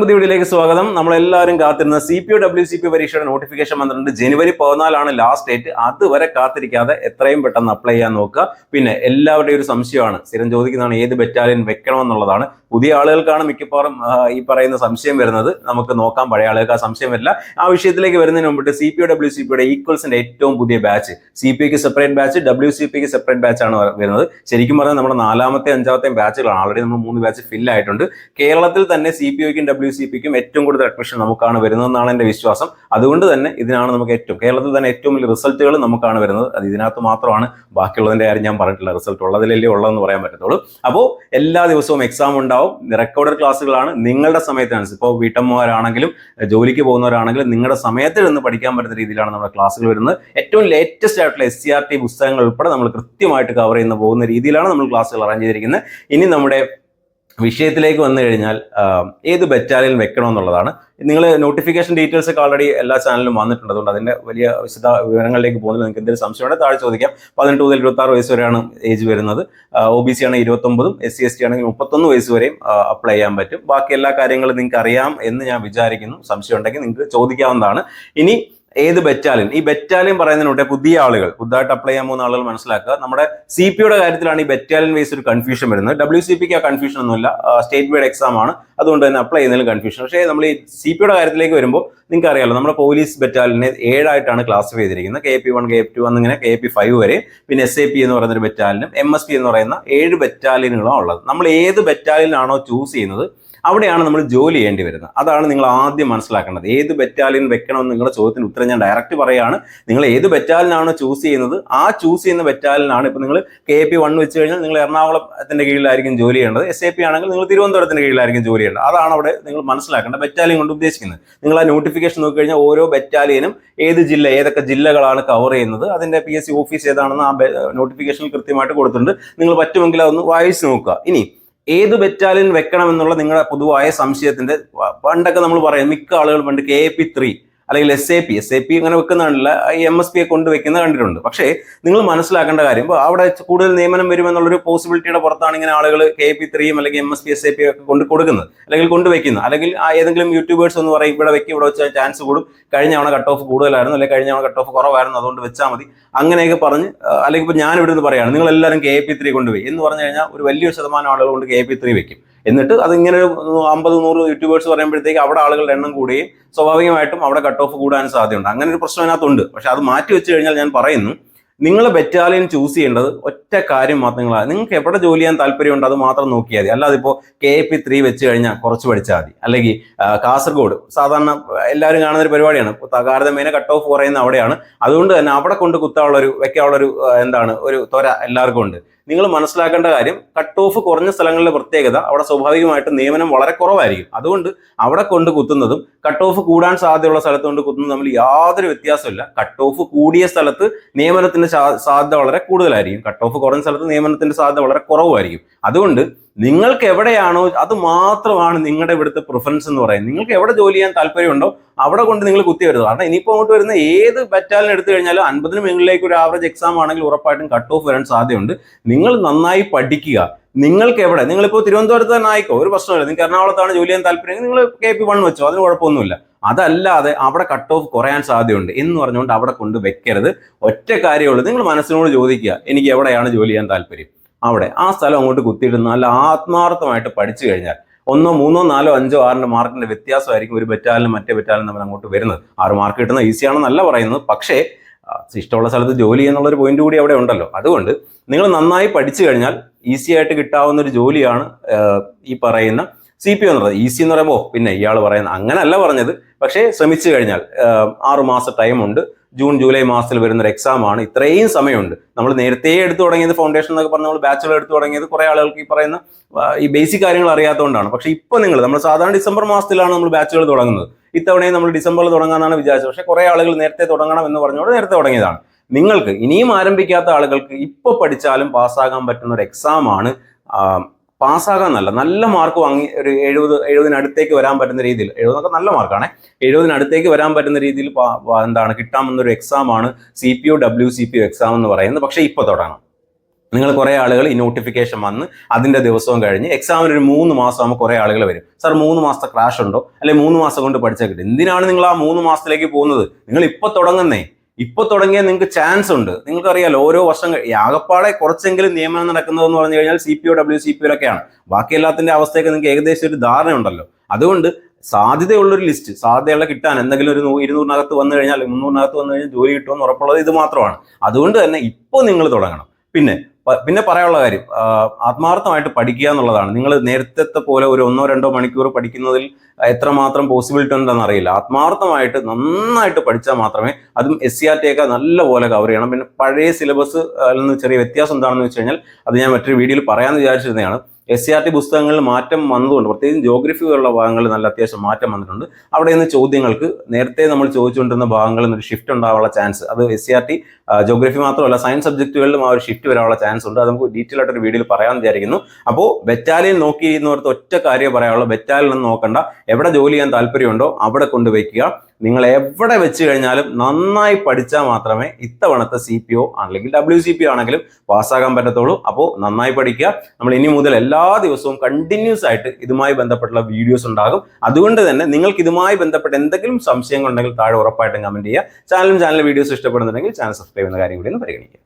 പുതിയ വീഡിയോയിലേക്ക് സ്വാഗതം. നമ്മളെല്ലാവരും കാത്തിരുന്ന C P O W C P പരീക്ഷയുടെ നോട്ടിഫിക്കേഷൻ വന്നിട്ടുണ്ട്. ജനുവരി പതിനാലാണ് ലാസ്റ്റ് ഡേറ്റ് അതുവരെ കാത്തിരിക്കാതെ എത്രയും പെട്ടെന്ന് അപ്ലൈ ചെയ്യാൻ നോക്കുക. പിന്നെ എല്ലാവരുടെയും ഒരു സംശയമാണ്. സ്ഥിരം ചോദിക്കുന്നതാണ് ഏത് ബറ്റാലിയൻ വെക്കണമെന്നുള്ളതാണ്. പുതിയ ആളുകൾക്കാണ് മിക്കവാറും ഈ പറയുന്ന സംശയം വരുന്നത്. നമുക്ക് നോക്കാം. പഴയ ആളുകൾക്ക് ആ സംശയം വരില്ല. ആ വിഷയത്തിലേക്ക് വരുന്നതിന് മുമ്പിട്ട് C P O W C പിയുടെ ഈക്വൽസിന്റെ ഏറ്റവും പുതിയ ബാച്ച് സി പി ക്ക് സെപ്പറേറ്റ് ബാച്ച് ഡബ്ല്യു സി പിക്ക് സെപ്പറേറ്റ് ബാച്ച് ആണ് വരുന്നത്. ശരിക്കും പറഞ്ഞാൽ നമ്മുടെ നാലാമത്തെ അഞ്ചാമത്തെ ബാച്ചുകളാണ് ആൾറെഡി നമ്മൾ മൂന്ന് ബാച്ച് ഫിൽ ആയിട്ടുണ്ട്. കേരളത്തിൽ തന്നെ സി പി ഒക്കും ഡബ്ല്യു സി പിക്കും ഏറ്റവും കൂടുതൽ അഡ്മിഷൻ നമുക്കാണ് വരുന്നതെന്നാണ് എന്റെ വിശ്വാസം. അതുകൊണ്ട് തന്നെ ഇതിനാണ് നമുക്ക് ഏറ്റവും കേരളത്തിൽ തന്നെ ഏറ്റവും വലിയ റിസൾട്ടുകൾ നമുക്കാണ് വരുന്നത്. അത് ഇതിനകത്ത് മാത്രമാണ്. ബാക്കിയുള്ളതിന്റെ കാര്യം ഞാൻ പറഞ്ഞിട്ടില്ല. റിസൾട്ട് ഉള്ളതിലല്ലേ ഉള്ളതെന്ന് പറയാൻ പറ്റത്തുള്ളൂ. അപ്പോൾ എല്ലാ ദിവസവും എക്സാം ഉണ്ടാവും. റെക്കോർഡഡ് ക്ലാസ്സുകളാണ് നിങ്ങളുടെ സമയത്തിനനുസരിച്ച് ഇപ്പോൾ വീട്ടമ്മമാരാണെങ്കിലും ജോലിക്ക് പോകുന്നവരാണെങ്കിലും നിങ്ങളുടെ സമയത്തിൽ നിന്ന് പഠിക്കാൻ പറ്റുന്ന രീതിയിലാണ് നമ്മുടെ ക്ലാസ്സുകൾ വരുന്നത്. ഏറ്റവും ലേറ്റസ്റ്റ് ആയിട്ടുള്ള എസ് സി ആർ ടി പുസ്തകങ്ങൾ ഉൾപ്പെടെ നമ്മൾ കൃത്യമായിട്ട് കവർ ചെയ്യുന്ന പോകുന്ന രീതിയിലാണ് നമ്മൾ ക്ലാസ്സുകൾ അറേഞ്ച് ചെയ്തിരിക്കുന്നത്. ഇനി നമ്മുടെ വിഷയത്തിലേക്ക് വന്നു കഴിഞ്ഞാൽ ഏത് ബറ്റാലിയൻ വെക്കണം എന്നുള്ളതാണ് നിങ്ങൾ നോട്ടിഫിക്കേഷൻ ഡീറ്റെയിൽസ് ഒക്കെ ഓൾറെഡി എല്ലാ ചാനലിലും വന്നിട്ടുണ്ട്. അതുകൊണ്ട് അതിന്റെ വലിയ വിശദ വിവരങ്ങളിലേക്ക് പോകുന്നില്ല നിങ്ങൾക്ക് എന്തെങ്കിലും സംശയമുണ്ടെങ്കിൽ താഴെ ചോദിക്കാം. പതിനെട്ട് മുതൽ ഇരുപത്തി ആറ് വയസ്സ് വരെയാണ് ഏജ് വരുന്നത്. ഒ ബി സി ആണെങ്കിൽ ഇരുപത്തൊമ്പതും എസ് സി എസ് ടി ആണെങ്കിൽ മുപ്പത്തൊന്ന് വയസ്സ് വരെയും അപ്ലൈ ചെയ്യാൻ പറ്റും. ബാക്കി എല്ലാ കാര്യങ്ങളും നിങ്ങൾക്ക് അറിയാം എന്ന് ഞാൻ വിചാരിക്കുന്നു. സംശയം ഉണ്ടെങ്കിൽ നിങ്ങൾക്ക് ചോദിക്കാവുന്നതാണ്. ഇനി ഏത് ബെറ്റാലിയൻ ഈ ബെറ്റാലിയൻ പറയുന്നതിനോട്ടെ പുതിയ ആളുകൾ പുതുതായിട്ട് അപ്ലൈ ചെയ്യാൻ പോകുന്ന ആളുകൾ മനസ്സിലാക്കുക. നമ്മുടെ സി പിയുടെ കാര്യത്തിലാണ് ഈ ബെറ്റാലിയൻ വൈസ് ഒരു കൺഫ്യൂഷൻ വരുന്നത്. ഡബ്ല്യു സി പിക്ക് ആ കൺഫ്യൂഷൻ ഒന്നുമില്ല. സ്റ്റേറ്റ് വൈഡ് എക്സാം ആണ്. അതുകൊണ്ട് തന്നെ അപ്ലൈ ചെയ്യുന്നതിൽ കൺഫ്യൂഷൻ പക്ഷേ നമ്മൾ ഈ സി പിയുടെ കാര്യത്തിലേക്ക് വരുമ്പോൾ നിങ്ങൾക്ക് അറിയാലോ നമ്മുടെ പോലീസ് ബെറ്റാലിനെ ഏഴായിട്ടാണ് ക്ലാസിഫൈ ചെയ്തിരിക്കുന്നത്. K P one K P two എന്നിങ്ങനെ കെ പി ഫൈവ് വരെ. പിന്നെ എസ് എ പി എന്ന് പറയുന്ന ഒരു ബറ്റാലിനും എം എസ് പി എന്ന് പറയുന്ന ഏഴ് ബറ്റാലിയനുകളാണ് ഉള്ളത്. നമ്മൾ ഏത് ബെറ്റാലിയനാണോ ചൂസ് ചെയ്യുന്നത് അവിടെയാണ് നമ്മൾ ജോലി ചെയ്യേണ്ടി വരുന്നത്. അതാണ് നിങ്ങൾ ആദ്യം മനസ്സിലാക്കേണ്ടത്. ഏത് ബറ്റാലിയൻ വെക്കണമെന്ന് നിങ്ങളുടെ ചോദ്യത്തിന് ഉത്തരം ഞാൻ ഡയറക്റ്റ് പറയുകയാണ് നിങ്ങൾ ഏത് ബറ്റാലിനാണ് ചൂസ് ചെയ്യുന്നത് ആ ചൂസ് ചെയ്യുന്ന ബറ്റാലിനാണ് ഇപ്പം നിങ്ങൾ കെ പി വൺ വെച്ച് കഴിഞ്ഞാൽ നിങ്ങൾ എറണാകുളത്തിന്റെ കീഴിലായിരിക്കും ജോലി ചെയ്യേണ്ടത്. എസ് എ പി ആണെങ്കിൽ നിങ്ങൾ തിരുവനന്തപുരത്തിന്റെ കീഴിലായിരിക്കും ജോലി ചെയ്യേണ്ടത്. അതാണ് അവിടെ നിങ്ങൾ മനസ്സിലാക്കേണ്ട ബറ്റാലിയൻ കൊണ്ട് ഉദ്ദേശിക്കുന്നത്. നിങ്ങൾ ആ നോട്ടിഫിക്കേഷൻ നോക്കി കഴിഞ്ഞാൽ ഓരോ ബറ്റാലിയനും ഏത് ജില്ല ഏതൊക്കെ ജില്ലകളാണ് കവർ ചെയ്യുന്നത് അതിന്റെ പി എസ് സി ഓഫീസ് ഏതാണെന്ന് ആ നോട്ടിഫിക്കേഷനിൽ കൃത്യമായിട്ട് കൊടുത്തിട്ടുണ്ട്. നിങ്ങൾ പറ്റുമെങ്കിൽ അതൊന്ന് വായിച്ച് നോക്കുക. ഇനി ഏത് ബറ്റാലിയൻ വെക്കണം എന്നുള്ള നിങ്ങളുടെ പൊതുവായ സംശയത്തിന്റെ പണ്ടൊക്കെ നമ്മൾ പറയാം മിക്ക ആളുകൾ പണ്ട് കെ എ പി ത്രീ അല്ലെങ്കിൽ S A P S A P അങ്ങനെ വെക്കുന്നതാണല്ല എം എസ് പി കൊണ്ട് വെക്കുന്ന കണ്ടിട്ടുണ്ട്. പക്ഷേ നിങ്ങൾ മനസ്സിലാക്കേണ്ട കാര്യം ഇപ്പോൾ അവിടെ കൂടുതൽ നിയമനം വരുമെന്നുള്ളൊരു പോസിബിലിറ്റിയുടെ പുറത്താണ് ഇങ്ങനെ ആളുകൾ കെ പി ത്രീയും അല്ലെങ്കിൽ M S P S A P ഒക്കെ കൊണ്ട് കൊടുക്കുന്നത്. അല്ലെങ്കിൽ കൊണ്ടുവയ്ക്കുന്നത് അല്ലെങ്കിൽ ഏതെങ്കിലും യൂട്യൂബേഴ്സ് എന്ന് പറയും ഇവിടെ വെക്കി ഇവിടെ വെച്ചാൽ ചാൻസ് കൂടും. കഴിഞ്ഞ തവണ കട്ട് ഓഫ് കൂടുതലായിരുന്നു അല്ലെങ്കിൽ കഴിഞ്ഞ തവണ കട്ട് ഓഫ് കുറവായിരുന്നു അതുകൊണ്ട് വെച്ചാൽ മതി. അങ്ങനെയൊക്കെ പറഞ്ഞ് അല്ലെങ്കിൽ ഇപ്പോൾ ഞാൻ ഇവിടെ നിന്ന് പറയുകയാണ് നിങ്ങൾ എല്ലാവരും കെ പി ത്രീ കൊണ്ടുപോയി എന്ന് പറഞ്ഞു കഴിഞ്ഞാൽ ഒരു വലിയൊരു ശതമാനം ആളുകൾ കൊണ്ട് കെ പി ത്രീ വെക്കും എന്നിട്ട് അതിങ്ങനെ അമ്പത് നൂറ് യൂട്യൂബേഴ്സ് പറയുമ്പോഴത്തേക്ക് അവിടെ ആളുകളുടെ എണ്ണം കൂടുകയും സ്വാഭാവികമായിട്ടും അവിടെ കട്ട് ഓഫ് കൂടാൻ സാധ്യതയുണ്ട്. അങ്ങനെ ഒരു പ്രശ്നം അതിനകത്തുണ്ട്. പക്ഷെ അത് മാറ്റി വെച്ച് കഴിഞ്ഞാൽ ഞാൻ പറയുന്നു നിങ്ങൾ ബറ്റാലിയൻ ചൂസ് ചെയ്യേണ്ടത് ഒറ്റ കാര്യം മാത്രം നിങ്ങളാണ് നിങ്ങൾക്ക് എവിടെ ജോലി ചെയ്യാൻ താല്പര്യമുണ്ട് അത് മാത്രം നോക്കിയാൽ മതി. അല്ലാതെ ഇപ്പോൾ കെ പി ത്രീ വെച്ച് കഴിഞ്ഞാൽ കുറച്ച് പഠിച്ചാൽ മതി. അല്ലെങ്കിൽ കാസർഗോഡ് സാധാരണ എല്ലാവരും കാണുന്ന ഒരു പരിപാടിയാണ്. താരതമ്യേന കട്ട് ഓഫ് കുറയുന്ന അവിടെയാണ്. അതുകൊണ്ട് തന്നെ അവിടെ കൊണ്ട് കുത്താനുള്ളൊരു വെക്കാനുള്ളൊരു എന്താണ് ഒരു ത്വര എല്ലാവർക്കും ഉണ്ട്. നിങ്ങൾ മനസ്സിലാക്കേണ്ട കാര്യം കട്ട് ഓഫ് കുറഞ്ഞ സ്ഥലങ്ങളിലെ പ്രത്യേകത അവിടെ സ്വാഭാവികമായിട്ടും നിയമനം വളരെ കുറവായിരിക്കും. അതുകൊണ്ട് അവിടെ കൊണ്ട് കുത്തുന്നതും കട്ട് ഓഫ് കൂടാൻ സാധ്യതയുള്ള സ്ഥലത്ത് കൊണ്ട് കുത്തുന്നതും തമ്മിൽ യാതൊരു വ്യത്യാസമില്ല കട്ട് ഓഫ് കൂടിയ സ്ഥലത്ത് നിയമനത്തിന്റെ സാധ്യത വളരെ കൂടുതലായിരിക്കും. കട്ട് ഓഫ് കുറഞ്ഞ സ്ഥലത്ത് നിയമനത്തിന്റെ സാധ്യത വളരെ കുറവായിരിക്കും അതുകൊണ്ട് നിങ്ങൾക്ക് എവിടെയാണോ അത് മാത്രമാണ് നിങ്ങളുടെ ഇവിടുത്തെ പ്രിഫറൻസ് എന്ന് പറയുന്നത്. നിങ്ങൾക്ക് എവിടെ ജോലി ചെയ്യാൻ താല്പര്യമുണ്ടോ അവിടെ കൊണ്ട് നിങ്ങൾ കുത്തി വരുന്നത്. കാരണം ഇനിയിപ്പോൾ അങ്ങോട്ട് വരുന്ന ഏത് ബറ്റാലിയൻ എടുത്തു കഴിഞ്ഞാലും അൻപതിന് മുകളിലേക്ക് ഒരു ആവറേജ് എക്സാം ആണെങ്കിൽ ഉറപ്പായിട്ടും കട്ട് ഓഫ് വരാൻ സാധ്യതയുണ്ട്. നിങ്ങൾ നന്നായി പഠിക്കുക. നിങ്ങൾക്ക് എവിടെ നിങ്ങളിപ്പോൾ തിരുവനന്തപുരത്ത് തന്നെ ആയിക്കോ ഒരു പ്രശ്നമില്ല നിങ്ങൾക്ക് എറണാകുളത്താണ് ജോലി ചെയ്യാൻ താല്പര്യം നിങ്ങൾ കെ പി വൺ വെച്ചോ അതിന് കുഴപ്പമൊന്നുമില്ല. അതല്ലാതെ അവിടെ കട്ട് ഓഫ് കുറയാൻ സാധ്യതയുണ്ട് എന്ന് പറഞ്ഞുകൊണ്ട് അവിടെ കൊണ്ട് വെക്കരുത്. ഒറ്റ കാര്യമുള്ളൂ നിങ്ങൾ മനസ്സിനോട് ചോദിക്കുക എനിക്ക് എവിടെയാണ് ജോലി ചെയ്യാൻ താല്പര്യം? അവിടെ. ആ സ്ഥലം അങ്ങോട്ട് കുത്തിയിട്ട് നല്ല ആത്മാർത്ഥമായിട്ട് പഠിച്ചു കഴിഞ്ഞാൽ ഒന്നോ മൂന്നോ നാലോ അഞ്ചോ ആറിന്റെ മാർക്കിന്റെ വ്യത്യാസമായിരിക്കും ഒരു ബറ്റാലിനും മറ്റേ ബറ്റാലിനും തമ്മിൽ അങ്ങോട്ട് വരുന്നത്. ആറ് മാർക്ക് കിട്ടുന്ന ഈസിയാണെന്നല്ല പറയുന്നത്. പക്ഷേ ഇഷ്ടമുള്ള സ്ഥലത്ത് ജോലി എന്നുള്ള ഒരു പോയിന്റ് കൂടി അവിടെ ഉണ്ടല്ലോ. അതുകൊണ്ട് നിങ്ങൾ നന്നായി പഠിച്ചു കഴിഞ്ഞാൽ ഈസി ആയിട്ട് കിട്ടാവുന്ന ഒരു ജോലിയാണ് ഈ പറയുന്ന സി പി എന്നുള്ളത് ഈസി എന്ന് പറയുമ്പോൾ പിന്നെ ഇയാൾ പറയുന്നത് അങ്ങനല്ല പറഞ്ഞത്. പക്ഷേ ശ്രമിച്ചു കഴിഞ്ഞാൽ ആറുമാസം ആറ് മാസം ടൈമുണ്ട് ജൂൺ ജൂലൈ മാസത്തിൽ വരുന്ന ഒരു എക്സാം ആണ്. ഇത്രയും സമയമുണ്ട്. നമ്മൾ നേരത്തെ എടുത്തു തുടങ്ങിയത് ഫൗണ്ടേഷൻ എന്നൊക്കെ പറഞ്ഞ് നമ്മൾ ബാച്ചുലർ എടുത്തു തുടങ്ങിയത് കുറേ ആളുകൾക്ക് ഈ പറയുന്ന ഈ ബേസിക് കാര്യങ്ങൾ അറിയാത്തതുകൊണ്ടാണ്. പക്ഷേ ഇപ്പോൾ നിങ്ങൾ നമ്മൾ സാധാരണ ഡിസംബർ മാസത്തിലാണ് നമ്മൾ ബാച്ചുകൾ തുടങ്ങുന്നത്. ഇത്തവണയും നമ്മൾ ഡിസംബറിൽ തുടങ്ങാമെന്നാണ് വിചാരിച്ചത്. പക്ഷേ കുറേ ആളുകൾ നേരത്തെ തുടങ്ങണം എന്ന് പറഞ്ഞുകൊണ്ട് നേരത്തെ തുടങ്ങിയതാണ്. നിങ്ങൾക്ക് ഇനിയും ആരംഭിക്കാത്ത ആളുകൾക്ക് ഇപ്പോൾ പഠിച്ചാലും പാസ്സാകാൻ പറ്റുന്ന ഒരു എക്സാം പാസ്സാകാൻ നല്ല മാർക്ക് വാങ്ങി ഒരു എഴുപത് എഴുപതിനടുത്തേക്ക് വരാൻ പറ്റുന്ന രീതിയിൽ എഴുപതൊക്കെ നല്ല മാർക്കാണ് എഴുപതിനടുത്തേക്ക് വരാൻ പറ്റുന്ന രീതിയിൽ എന്താണ് കിട്ടാമെന്നൊരു എക്സാമാണ് C P O W C P O exam എന്ന് പറയുന്നത്. പക്ഷേ ഇപ്പോൾ തുടങ്ങണം. നിങ്ങൾ കുറേ ആളുകൾ ഈ നോട്ടിഫിക്കേഷൻ വന്ന് അതിന്റെ ദിവസവും കഴിഞ്ഞ് എക്സാമിന് ഒരു മൂന്ന് മാസം ആകുമ്പോൾ കുറേ ആളുകൾ വരും. സാർ മൂന്ന് മാസത്തെ ക്രാഷ് ഉണ്ടോ? അല്ലെങ്കിൽ മൂന്ന് മാസം കൊണ്ട് പഠിച്ചാൽ കിട്ടും. എന്തിനാണ് നിങ്ങൾ ആ മൂന്ന് മാസത്തിലേക്ക് പോകുന്നത്? നിങ്ങൾ ഇപ്പോൾ തുടങ്ങുന്നേ. ഇപ്പൊ തുടങ്ങിയ നിങ്ങൾക്ക് ചാൻസ് ഉണ്ട്. നിങ്ങൾക്കറിയാലോ ഓരോ വർഷം ആകപ്പാടെ കുറച്ചെങ്കിലും നിയമനം നടക്കുന്നതെന്ന് പറഞ്ഞു കഴിഞ്ഞാൽ C P O W C P ഒക്കെയാണ് ബാക്കി എല്ലാത്തിന്റെ അവസ്ഥയൊക്കെ നിങ്ങൾക്ക് ഏകദേശം ഒരു ധാരണ ഉണ്ടല്ലോ അതുകൊണ്ട് സാധ്യതയുള്ളൊരു ലിസ്റ്റ് സാധ്യതയുള്ള കിട്ടാൻ എന്തെങ്കിലും ഒരു ഇരുന്നൂറിനകത്ത് വന്നു കഴിഞ്ഞാൽ മുന്നൂറിനകത്ത് വന്നു കഴിഞ്ഞാൽ ജോലി കിട്ടുമെന്ന് ഉറപ്പുള്ളത് ഇത് മാത്രമാണ്. അതുകൊണ്ട് തന്നെ ഇപ്പോൾ നിങ്ങൾ തുടങ്ങണം. പിന്നെ പിന്നെ പറയാനുള്ള കാര്യം ആത്മാർത്ഥമായിട്ട് പഠിക്കുക എന്നുള്ളതാണ്. നിങ്ങൾ നേരത്തെ പോലെ ഒരു ഒന്നോ രണ്ടോ മണിക്കൂർ പഠിക്കുന്നതിൽ എത്രമാത്രം പോസിബിലിറ്റി ഉണ്ടെന്ന് അറിയില്ല. ആത്മാർത്ഥമായിട്ട് നന്നായിട്ട് പഠിച്ചാൽ മാത്രമേ അതും എസ് സി ആർ ടി ഒക്കെ നല്ലപോലെ കവർ ചെയ്യണം. പിന്നെ പഴയ സിലബസ് നിന്ന് ചെറിയ വ്യത്യാസം എന്താണെന്ന് വെച്ച് കഴിഞ്ഞാൽ അത് ഞാൻ മറ്റൊരു വീഡിയോയിൽ പറയാമെന്ന് വിചാരിച്ചിരുന്നതാണ്. എസ് സി ആർ ടി പുസ്തകങ്ങളിൽ മാറ്റം വന്നതുകൊണ്ട് പ്രത്യേകിച്ച് ജോഗ്രഫി പോലുള്ള ഭാഗങ്ങളിൽ നല്ല അത്യാവശ്യം മാറ്റം വന്നിട്ടുണ്ട്. അവിടെ നിന്ന് ചോദ്യങ്ങൾക്ക് നേരത്തെ നമ്മൾ ചോദിച്ചുകൊണ്ടിരുന്ന ഭാഗങ്ങളിൽ നിന്ന് ഒരു ഷിഫ്റ്റ് ഉണ്ടാവാനുള്ള ചാൻസ് അത് S C R T geography മാത്രമല്ല സയൻസ് സബ്ജക്റ്റുകളിലും ആ ഒരു ഷിഫ്റ്റ് വരാനുള്ള ചാൻസ് ഉണ്ട്. അത് നമുക്ക് ഡീറ്റെയിൽ ആയിട്ട് ഒരു വീഡിയോയിൽ പറയാമെന്ന് വിചാരിക്കുന്നു. അപ്പോൾ ബറ്റാലിയൻ നോക്കിയിരുന്നവർക്ക് ഒറ്റ കാര്യം പറയാനുള്ളൂ. ബറ്റാലിയൻ നോക്കണ്ട. എവിടെ ജോലി ചെയ്യാൻ താല്പര്യമുണ്ടോ അവിടെ കൊണ്ടുവയ്ക്കുക. നിങ്ങൾ എവിടെ വെച്ച് കഴിഞ്ഞാലും നന്നായി പഠിച്ചാൽ മാത്രമേ ഇത്തവണത്തെ സി പി ഒ അല്ലെങ്കിൽ ഡബ്ല്യു സി പി ആണെങ്കിലും പാസ്സാകാൻ പറ്റത്തുള്ളൂ. അപ്പോൾ നന്നായി പഠിക്കുക. നമ്മൾ ഇനി മുതൽ എല്ലാ ദിവസവും കണ്ടിന്യൂസ് ആയിട്ട് ഇതുമായി ബന്ധപ്പെട്ടുള്ള വീഡിയോസ് ഉണ്ടാകും. അതുകൊണ്ട് തന്നെ നിങ്ങൾക്ക് ഇതുമായി ബന്ധപ്പെട്ട് എന്തെങ്കിലും സംശയങ്ങൾ ഉണ്ടെങ്കിൽ താഴെ ഉറപ്പായിട്ടും കമന്റ് ചെയ്യുക. ചാനലും ചാനൽ വീഡിയോസ് ഇഷ്ടപ്പെടുന്നുണ്ടെങ്കിൽ ചാനൽ സബ്സ്ക്രൈബ് ചെയ്യുന്ന കാര്യം കൂടി ഒന്ന് പരിഗണിക്കുക.